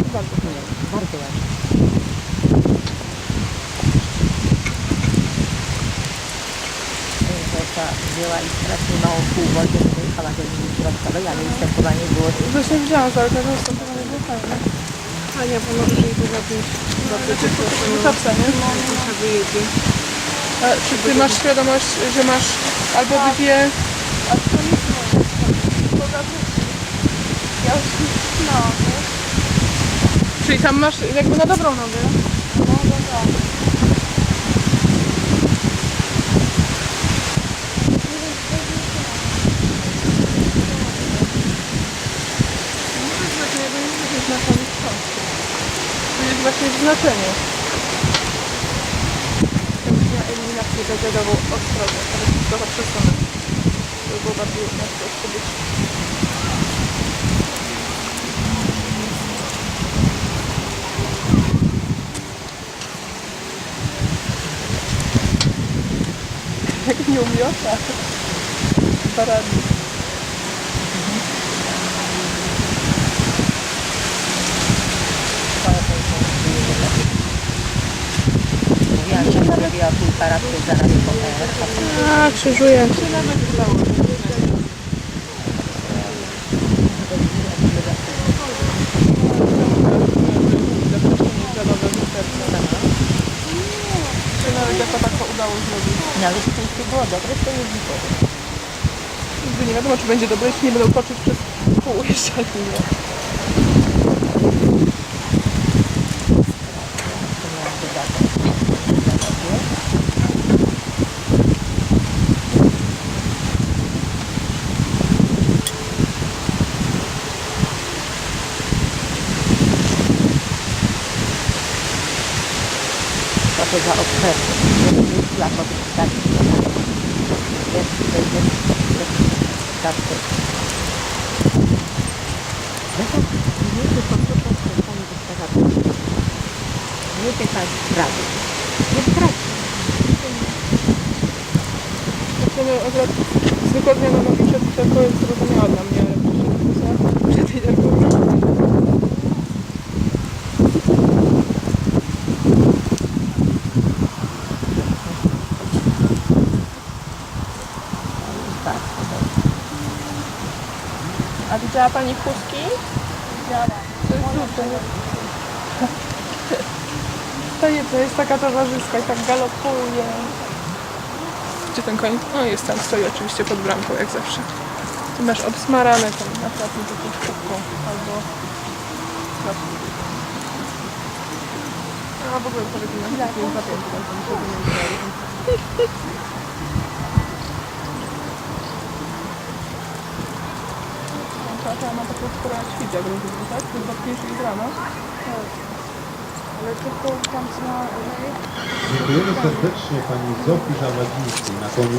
Bardzo Nie, bardzo ładnie. Rzeka wzięła i strasznie mało pół wody, żeby jechała do linii środkowej, ale ustępowanie było Właśnie widziałam, że ale tego ustępowanie było fajne. A nie, bo może jej czy to Kapsa, nie? Trochę wyjedzie. A czy ty masz świadomość, że masz albo dwie... A to nic nie ja już no? Czyli tam masz jakby na dobrą nogę. No, no. To jest właśnie. To znaczenie. Ja eliminację zawiadową ostrożnie, ale trochę przesunę. To było bardziej łatwo odkupić. Jak nie umiota. Paradnie. Mówiłam, że zrobiła pół zaraz po R, a krzyżuję. Czy nawet tako udało zrobić? nawet jeśli było dobre, to nie było. Nigdy nie wiadomo, czy będzie dobre, jeśli nie będą toczyć przez pół jeszcze to za obszerny? Jest jako taki. Jest tutaj jest jest karty. No to nie tylko to, co spotkanie gospodarcze. Nie pytać sprawy. Nie traci. No, zwykła zmiana nogi przed literką jest zrozumiała dla mnie, ale przed literką Tak. A widziała Pani chustki? Widziałam. To jest nie? Ta jedna jest taka towarzyska i tak galopuje. Gdzie ten koń? O, jest tam, stoi oczywiście pod bramką, jak zawsze. Ty masz obsmarane tam na placu taką kubką albo... A w ogóle to robi na nie zapamiętam, to muszę wymienić. Tata ma taką skórę jak rozumiem, tak? To jest ważniejsze niż rano. Ale tylko tam co na. Dziękujemy serdecznie pani Zofii Żamadzińskiej na koniu